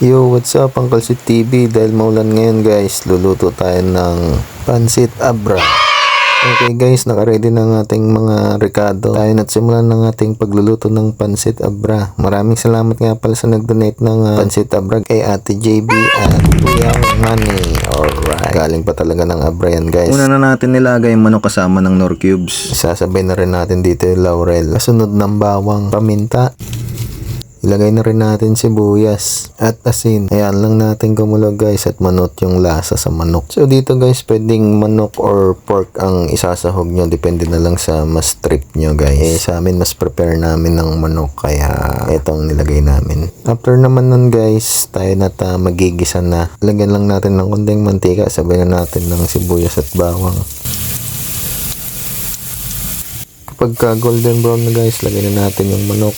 Yo, what's up? Uncle Sit TV. Dahil maulan ngayon guys, luluto tayo ng pansit abra. Okay guys, nakaready na ang ating mga rekado. Tayo na't simulan ng ating pagluluto ng pansit abra. Maraming salamat nga pala sa nag-donate ng uh, pansit abra kay Ate JB at Kuya Manny. Alright. Galing pa talaga ng abra yan guys. Una na natin nilagay yung manok kasama ng nor cubes. Isasabay na rin natin dito yung laurel. Kasunod ng bawang, paminta. Ilagay na rin natin sibuyas at asin. Ayan lang natin kumulog guys at manot yung lasa sa manok. So dito guys, pwedeng manok or pork ang isasahog nyo. Depende na lang sa mas trip nyo guys. Eh sa amin, mas prepare namin ng manok. Kaya itong nilagay namin. After naman nun guys, tayo na ta magigisa na. Lagyan lang natin ng konting mantika. Sabay na natin ng sibuyas at bawang. Kapag ka golden brown na guys, lagyan na natin yung manok.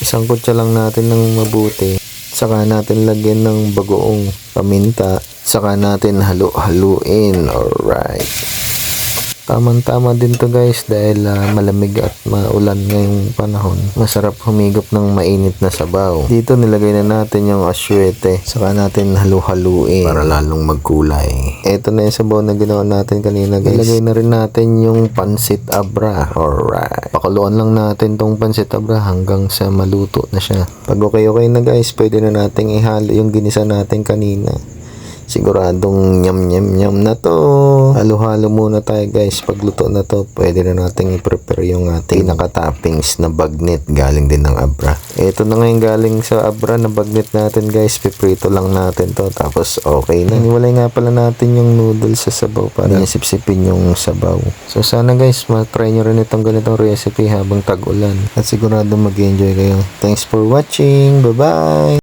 Isang kutsa lang natin ng mabuti. Saka natin lagyan ng bagoong paminta. Saka natin halu-haluin. Alright. Tamang-tama din to guys dahil ah, malamig at maulan ngayong panahon. Masarap humigop ng mainit na sabaw. Dito nilagay na natin yung asyete. Saka natin halu-haluin para lalong magkulay. Ito na yung sabaw na ginawa natin kanina guys. Ilagay na rin natin yung pansit abra. Alright. Pakuluan lang natin tong pansit abra hanggang sa maluto na siya. Pag okay-okay na guys, pwede na nating ihalo yung ginisa natin kanina. Siguradong nyam nyam nyam na to. Halo-halo muna tayo guys. Pagluto na to, pwede na nating i-prepare yung ating pinaka-toppings na bagnet galing din ng abra. Ito na ngayon galing sa abra na bagnet natin guys. Piprito lang natin to. Tapos okay na. Iniwalay nga pala natin yung noodles sa sabaw para niya sipsipin yung sabaw. So sana guys, matry nyo rin itong ganitong recipe habang tag-ulan. At sigurado mag-enjoy kayo. Thanks for watching. Bye-bye!